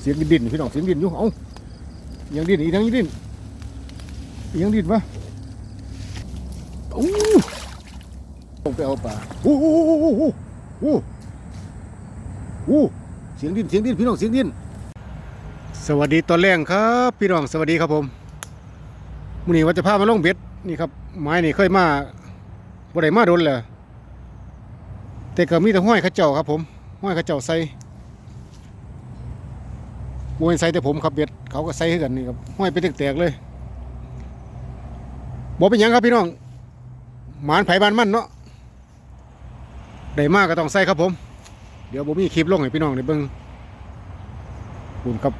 เสียงดินพี่น้องเสียงดินอยู่เอ้ายังดินอีกทั้งยังดินอีกยังดินวะอู้ต้องไปเอาปลาโอ้โหโอ้โหโอ้โหโอ้เสียงดินเสียงดินพี่น้องเสียงดิน สวัสดีตอนแรกครับ พี่น้องสวัสดีครับผมมื้อนี้ว่าจะพามาลงเบ็ดนี่ครับไม้นี่เคยมาบ่ได้มาโดนเลยแต่ก็มีแต่ห้อยข้าเจ้าครับผมห้อยข้าเจ้าใส่ บ่เป็นใส่แต่ผมครับเบ็ดเขาก็ใส่ให้กันนี่ครับห้อยไปแตกๆเลยบ่เป็นยังครับพี่น้องหมานไผ่บ้านมั่นเนาะได้มากก็ต้องใส่ครับผม เดี๋ยวบ่มีคลิปลงให้พี่น้องได้เบิ่งคุณครับ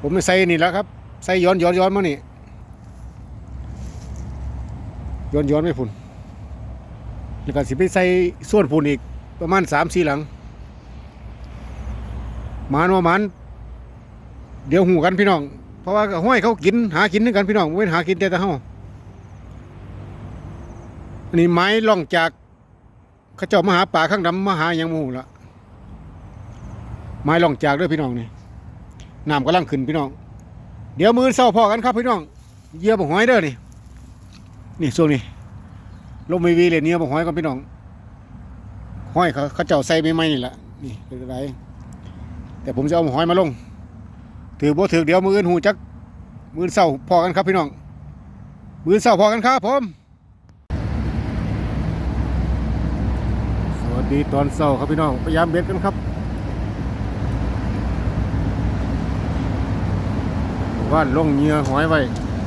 ผมใส่นี่แล้วครับใส่ย้อนย้อนย้อนมานี่ย้อนย้อนไม่พุ่นแล้วก็สิไปใส่ส่วนพุ่นอีกประมาณสามสี่หลังหมานว่าหมาน เดี๋ยวหูกันพี่น้อง เพราะว่าห้อยเขากินหากินด้วยกันพี่น้องไม่นหากินแต่แต่เฮาอันนี้ไม้ล่องจากขาเจ้ามาหาป่าข้างดำมาหายังมูละไม้ล่องจากด้วยพี่น้องนี่น้ำกำลังขึ้นพี่น้อง เดี๋ยวมือเศร้าพอกันครับพี่น้องเยี่ยบหอยเด้อนี่นี่ช่วงนี้ลมไม่วีเลยเนี่ยบหอยกันพี่น้องห้อยเขาเขาเจ้าใส่ไม่ไหมนี่แหละนี่เป็นไรแต่ผมจะเอาหอยมาลง ถือบ่ถือเดี๋ยวมืออื่นหูจัก มือเศร้าพอกันครับพี่น้อง มือเศร้าพอกันครับผมสวัสดีตอนเศร้าครับพี่น้องพยายามเบ็ดกันครับว่านลงเหยื่อหอยไว้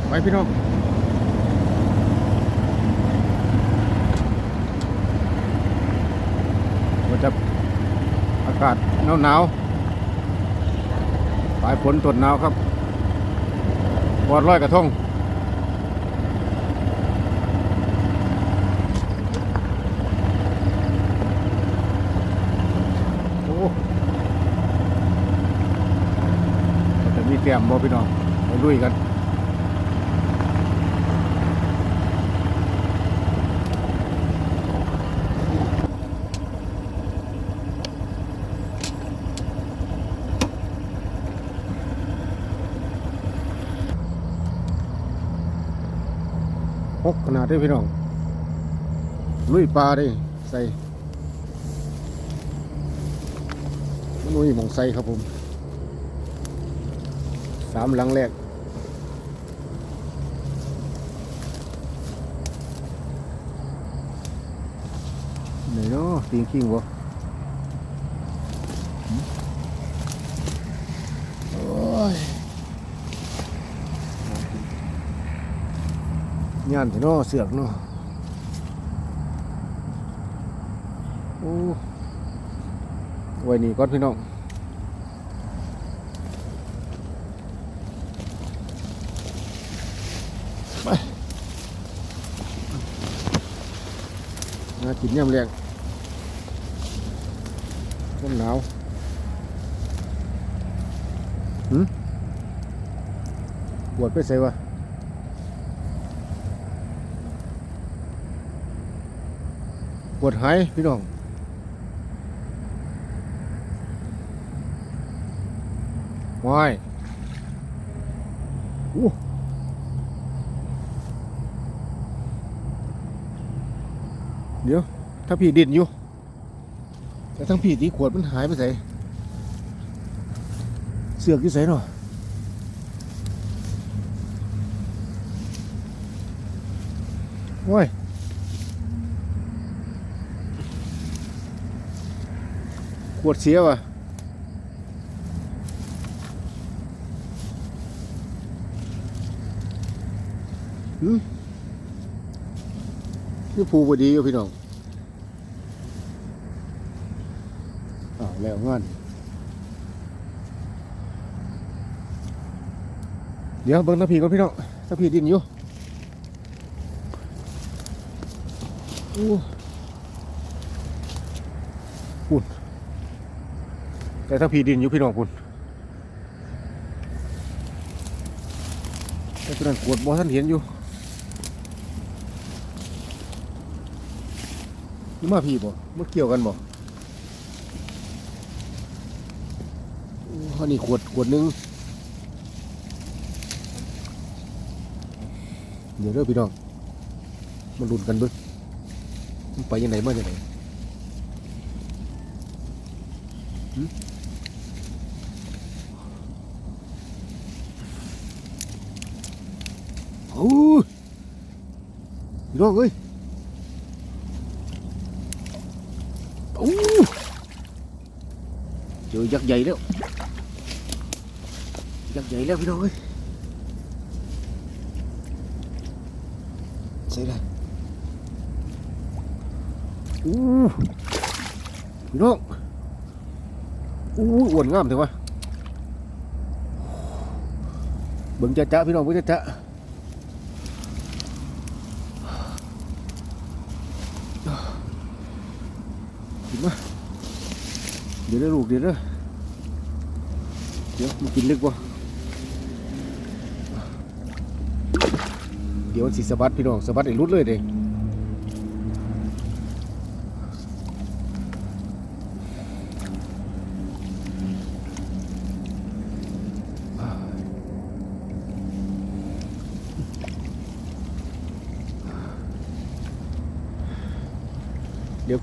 ไว้พี่น้องก็จะอากาศหนาวๆายฝนตดหนาวครับวอดร้อยกระทงโอ้ก็จะมีแต้มบ่พี่น้องไปลุยกัน ขนาดได้พี่น้อง ลุยปลาดิใส่ลุยหมองใส่ครับผม สามหลังแรกไหนเนาะตีนขิงวะโอ้ย ย่านเถอะเนาะเสือกเนาะโอ้ไว้นี่ก่อนพี่น้องมากินยำแรงต้นหนาวหืมปวดไปใส่วะ วดหายพี่น้องว้ายโอ้เดี๋ยว ถ้าพี่ดินอยู่ แต่ทั้งพี่ตีขวดมันหายไปใส่เสือกอยู่ใส่เนาะโอ้ย วดเสียว่ะหืมนี่ผูบดีอยู่พี่น้องอ้าวแล้วงานเดี๋ยวเบิ่งตะพีก่อนพี่น้องตะพีดินอยู่อู้ปุ่น แต่ตะพีดินอยู่พี่น้องปุ่นแต่ตัวนั้นกวดบ่ท่านเห็นอยู่นี่มาพี่บ่มาเกี่ยวกันบ่โอ้อนี้ขวดขวดนึง เดี๋ยวเด้อพี่น้องมาลุ้นกันบิ่งมันไปยังไงมายังไหึโอ้ย พี่น้องเอ้ยโอ้เจอยักษ์ใหญ่แล้วยักษ์ใหญ่แล้วพี่น้องเอ้ยใช่ได้อู้พี่น้องอู้อ้วนงามเถอะวะเบิ่งจะจะพี่น้องเบิ่งจะจะกินมา เดี๋ยวได้ลูกเดี๋ยวได้เดี๋ยวมันกินลึกวะเดี๋ยวมันสิสะบัดพี่น้องสะบัดไอ้รุดเลยเด้ยว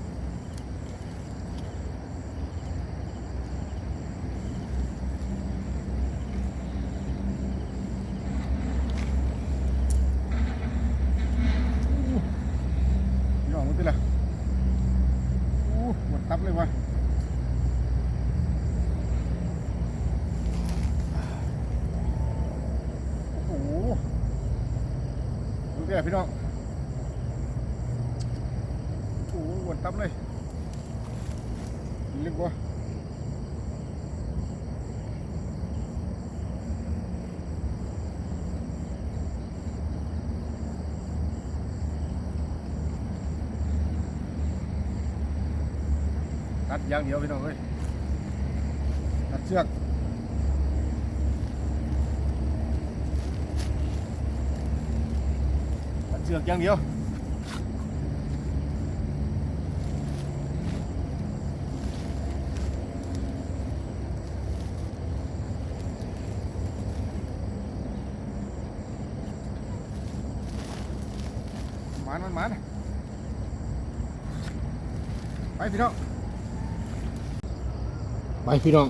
พี่น้องมันเป็นไรโอ้หมดตับเลยวะโอ้โห ดูแกพี่น้องโอ้โหหมดตับเลยลึกวะตัดอย่างเดียวพี่น้องเอ้ยตัดเชือกตัด เชือกอย่างเดียวหมันมันหมันไปพี่น้องไปพี่น้อง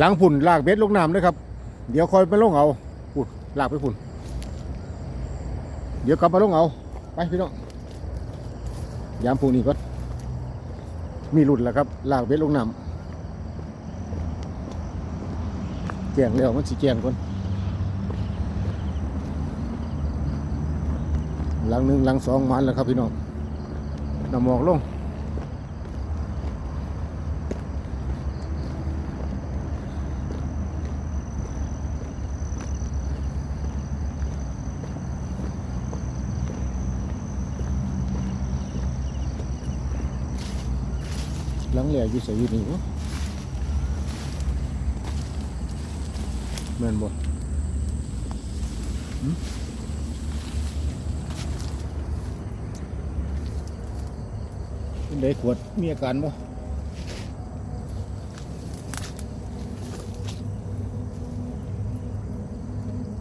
ล้างฝุ่นลากเบ็ดลงน้ำด้วยครับ เดี๋ยวคอยไปลงเอาปุ่นลากไปฝุ่น เดี๋ยวกลับมาลงเอา ไปพี่น้องยามพวกนี้ก่อนมีหลุดแล้วครับลากเบ็ดลงน้ำแกงแล้วมันสีแกงก่อนหลังหนึ่งหลังสองมันแล้วครับพี่น้องนำหมอกลง ลังแหล่อยู่ใส่อยู่นี่วะแม่นบ่เป็นไดขวดมีอาการบ่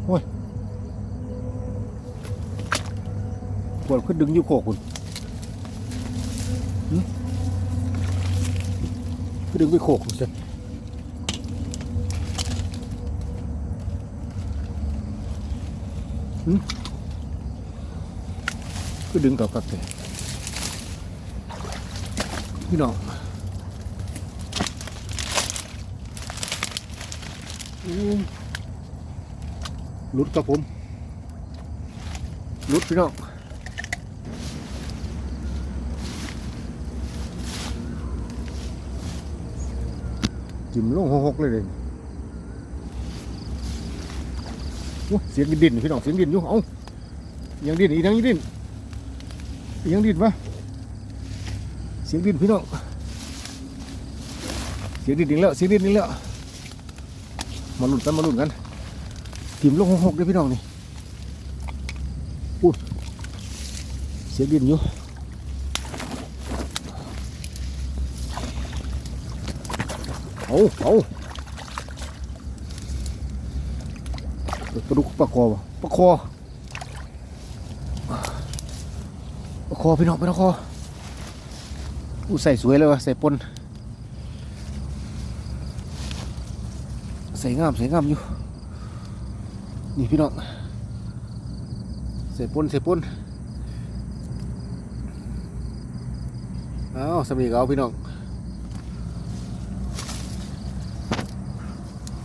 โอ้ยขวดขึ้นดึงอยู่โคกคุณ ดึงไปโขกสิก็ดึงกับกับเลยพี่น้องหลุดกับผมหลุดพี่น้อง จิ้มลงหกเลยเลยโอ้เสียงดินพี่น้องเสียงดินอยู่ เอ้ายังดินอีกทั้งยังดินยังดินวะเสียงดินพี่น้อง เสียงดินอีกแล้วเสียงดินอีกแล้ว มาลุ้นกันมาลุ้นกันจิ้มลงหกๆเลยพี่น้องนี่อู้เสียงดินอยู่ เอาเอาปลาดุกปลาคอบ่ปลาคอปลาคอพี่น้องปลาคออู้ใส่สวยเลยวะใส่ปนใส่งามใส่งามอยู่ นี่พี่น้องใส่ปนใส่ปนเอาสมีเอาพี่น้อง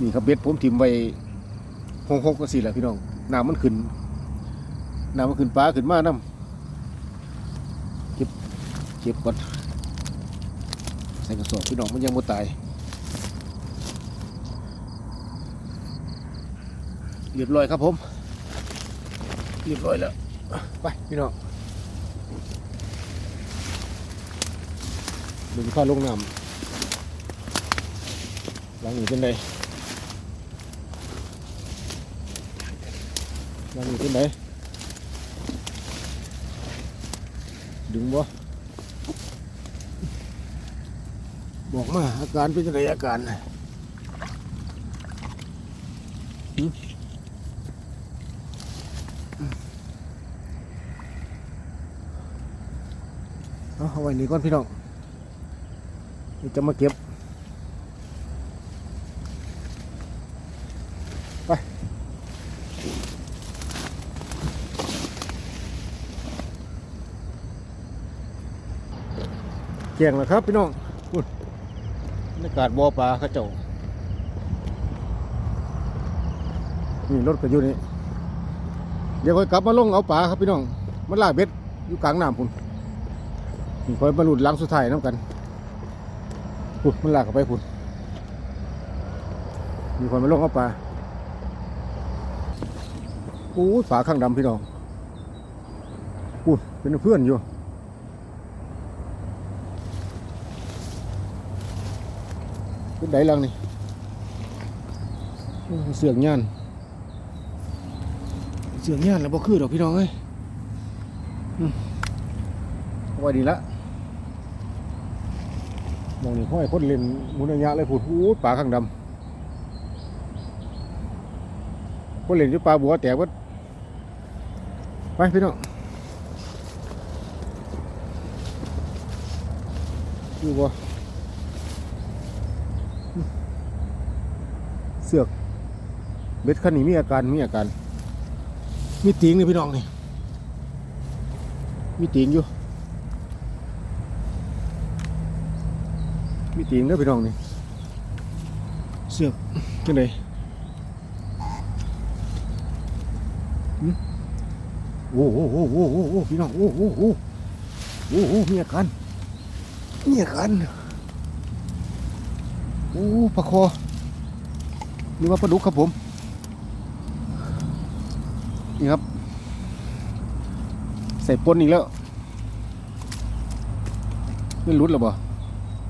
นี่ครับเบ็ดผมถิ่มไว้หกหกก็สี่แหละพี่น้องน้ำมันขึ้นน้ำมันขึ้นปลาขึ้นมาน้ำเก็บเก็บก่อนใส่กระสอบพี่น้องมันยังไม่ตายเรียบร้อยครับผมเรียบร้อยแล้วไปพี่น้องดูข้าลงน้ำหลังนี้เป็นไง หลังนี้เป็นไงดึงบ่บอกมาอาการเป็นยังไงอาการเอาไว้นี่ก่อนพี่น้องจะมาเก็บ เกี่งแล้วครับพี่น้องอุ้ยบรรยากาศบ่อปลาข้าเจ้านี่รถก็อยู่นี่เดี๋ยวค่อยกลับมาลงเอาปลาครับพี่น้องมันลากเบ็ดอยู่กลางน้ำพุ่นนี่คอยบรรลุหลังสุดท้ายน้ำกันพุ่นมันลากเข้าไปพุ่นมีคนมาลงเอาปลาโอ้ยฝาข้างดำพี่น้องพุ่นเป็นเพื่อนอยู่ เป็น ได้ลังนี่เสือกย่านเสือกย่านแล้วบ่คือดอกพี่น้องเอ้ยไว้ดีละมองนี่ห้อยคนเลนมุนยะเลยพูดอู้ปลาข้างดำคนเลนอยู่ปลาบัวแตกวัดไปพี่น้องอยู่บ่เสือก เบ็ดคันนี้มีอาการมีอาการ มีตีงนี่พี่น้องนี่ มีตีงอยู่ มีตีงเด้อพี่น้องนี่ เสือกจังไดหึโอ้โหโอ้โหโอ้โหพี่น้องโอ้โหโอ้โหโอ้มีอาการมีอาการโอ้ปลาคอนี่ว่าปลาดุกครับผมนี่ครับ ใส่ปนอีกแล้วไม่รุดหรอบ่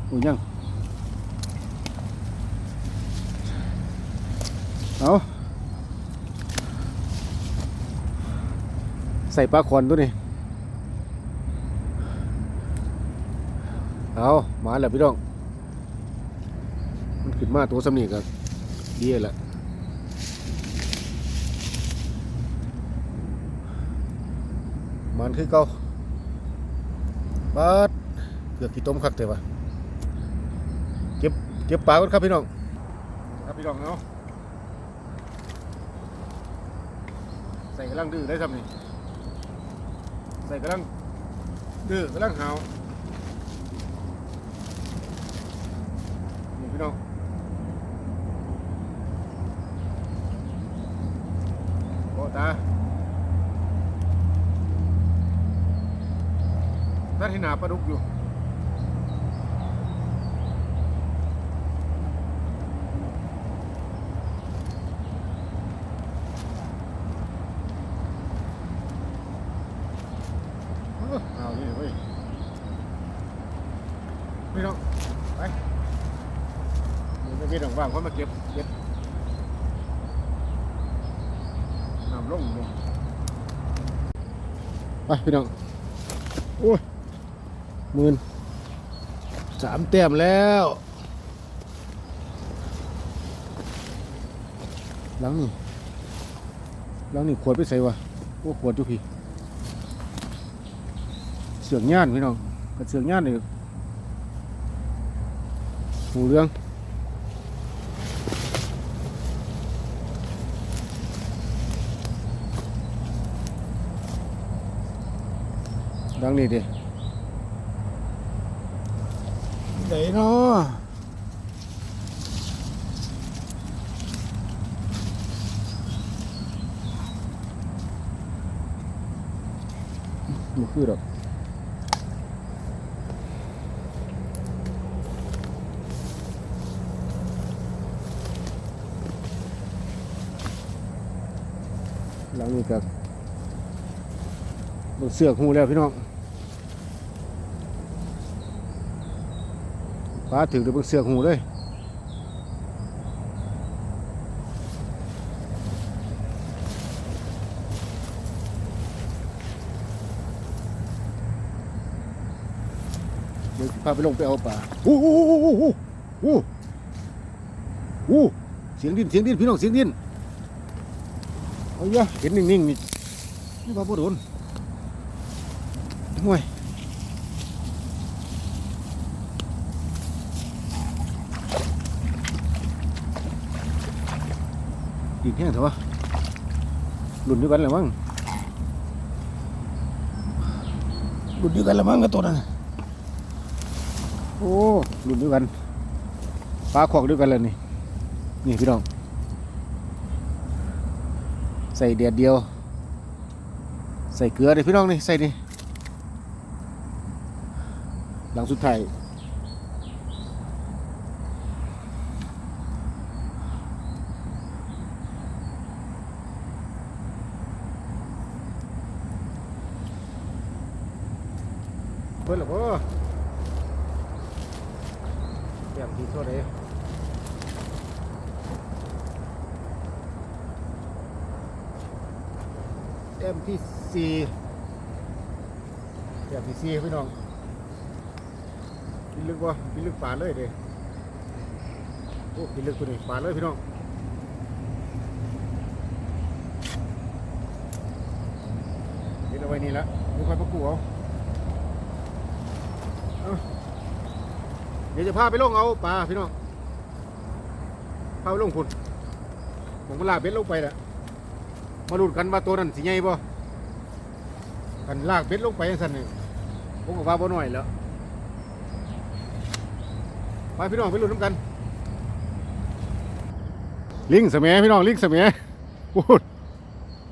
โอ้ยยังเอาใส่ปลาคอนตัวนี้เอามาแล้วพี่น้อง มันขึ้นมาตัวสำนีกับดีแหละ มันคือเก่าบัดเกือบที่ต้มคักแต่ว่าเก็บเก็บปลาก่อนครับพี่น้อง ครับพี่น้องเนาะใส่กระลังดื้อได้ทำนี่ใส่กระลังดื้อกระลังหาวนี่พี่น้องโอ้ตาัที่หนาปลาดุกอยู่เอานี่เว้ยพี่น้องไปเดี๋ยวจะมีดอกว่างคนมาเก็บเก็บน้ำลงลงไปพี่น้องโอ้ย หมื่นสามเต็มแล้ว หลังนี่หลังนี่ขวดไปใส่วะโอ้ขวดอยู่พี่เสือกย่านพี่น้องกับเสือกย่านนี่หูเรื่องดังนี่ดิ ไหนเนาะมันคือดอกหลังนี้กับเบิ่งเสือกหูแล้วพี่น้อง ป้าถึงเดี๋ยวเบิ่งเสือกหูเลยเดี๋ยวพาไปลงไปเอาป่าโอ้โหโอ้โหโอ้โหโอ้โหเสียงดินเสียงดินพี่น้องเสียงดินเอาเยอะเห็นนิ่งๆนี่นี่ว่าบ่โดนห่วย อีกแค่เถอะวะหลุดด้วยกันแหละมั้งหลุดด้วยกันละมั้งกับตัวนั้นโอ้หลุดด้วยกันปลาขอกด้วยกันเลยนี่นี่พี่น้อง ใส่เดียดเดียว ใส่เกลือเลยพี่น้องนี่ใส่ดิหลังสุดท้าย เพิ่อนหรอพ่อแบบที่ทั่วเลยเอ็มที่สี่เอ็มที่สี่พี่น้องพิลึกวะพิลึกป่าเลยเด้โอ้พิลึกตัวนี้ป่าเลยพี่น้องเดี๋ยวเอาไว้นี่ละดูค่อยประกูเอา เดี๋ยวจะพาไปลงเอาปลาพี่น้องพาไปลงพุ่นผมก็ลากเบ็ดลงไปแหละมาลุ้นกันว่าตัวนั้นสิใหญ่บ่กันลากเบ็ดลงไปจังซั่นนี่ผมก็ว่าบ่น้อยแล้วไปพี่น้องไปลุ้นกัน ลิงเสมัยพี่น้องลิงเสมัยพูด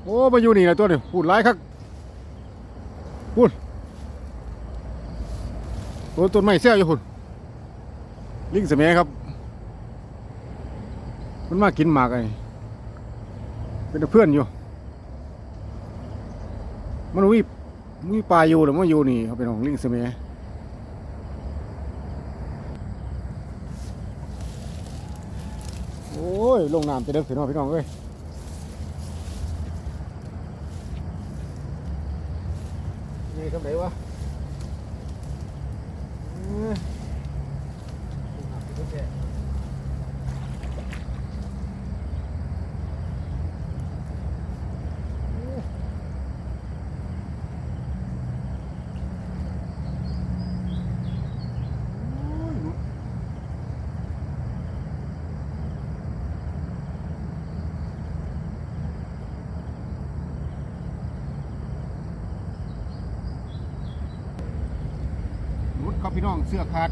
โอ้มาอยู่นี่แหละตัวนี้พูดหลายคักพูด ตัวต้นไม้เสี้ยอยู่พุ่นลิงสมัยครับ มันมากินหมากไอ้เป็นเพื่อนอยู่ มันมีมีปลาอยู่หรือมันอยู่นี่เขาเป็นของลิงสมัยโอ้ย ลงน้ำจะเด็กพี่น้องพี่น้องเอ้ยนี่ทำไหนวะเอ้ยลงน้ำจะเด็กแท้โอ้ยหลุดหลุดครับ พี่น้องเสื้อขาด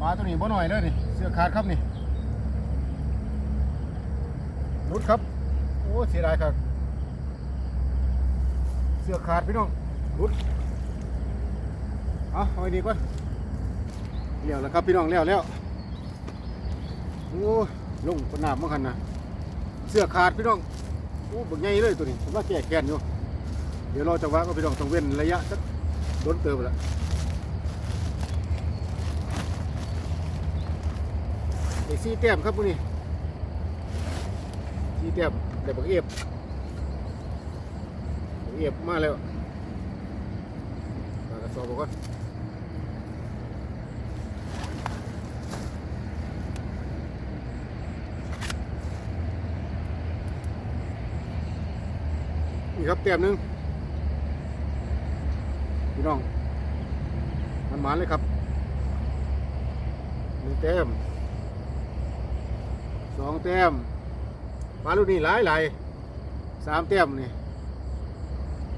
ปลาตัวนี้บ่หน่อยเลยนี่เสื้อขาดครับนี่หลุดครับโอ้เสียดายครับเสื้อขาดพี่น้องหลุดเอาเอาไว้ดีก่อนเลี้ยวแล้วครับพี่น้องเลี้ยวแล้วโอ้ลงปนน้ำมาคันนะเสื้อขาดพี่น้องโอ้บักใหญ่เลยตัวนี้ผมว่าแก่แกนอยู่เดี๋ยวเราจะว่าก็พี่น้องต้องเว้นระยะสัก ล้นเติมแล้วไอ้ซีเตียมครับพวกนี้ซีเตียมเดี๋ยวบักเอียบเอียบมาแล้วมากระสอบก่อนนี่ครับเตียมหนึ่ง พี่น้องมันหมานเลยครับหนึ่งแต้มสองแต้มปลารุ่นนี้หลายหลายสามแต้มนี่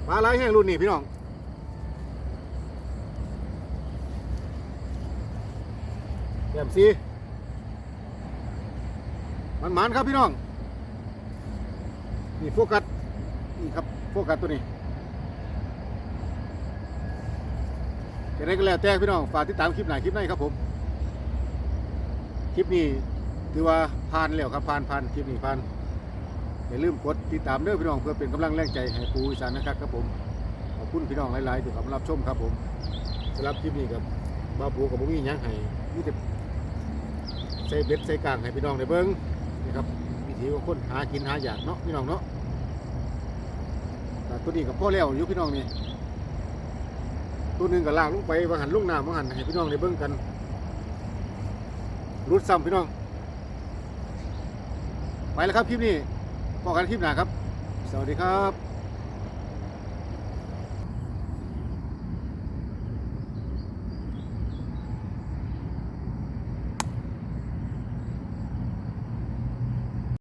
ปลาหลายแห้งรุ่นนี้พี่น้องแต้มสี่มันหมานครับพี่น้องนี่โฟกัสนี่ครับโฟกัสตัวนี้ จะได้ก็แล้วแต่พี่น้องฝากติดตามคลิปไหนคลิปไหนครับผม คลิปนี้ถือว่าผ่านแล้วครับผ่านผ่านคลิปนี้ผ่านอย่าลืมกดติดตามเด้อพี่น้องเพื่อเป็นกำลังแรงใจให้ปูอีสานนะครับครับผมขอบคุณพี่น้องหลายๆที่เข้ามารับชมครับผมสำหรับคลิปนี้กับบ้าปูกับบุ้มีหยังให้นี่จะใส่เบ็ดใส่กลางให้พี่น้องได้เบิ้งนะครับวิธีของคนหากินหาอยากเนาะพี่น้องเนาะแต่ตัวนี้กับพ่อแล้วอยู่พี่น้องนี่ ตัวหนึ่งกับลากลงไปวางหันลงน้ำวางหันให้พี่น้องได้เบิ่งกันรุดซ้ำพี่น้อง ไปแล้วครับคลิปนี้พอกันคลิปหน้าครับ สวัสดีครับ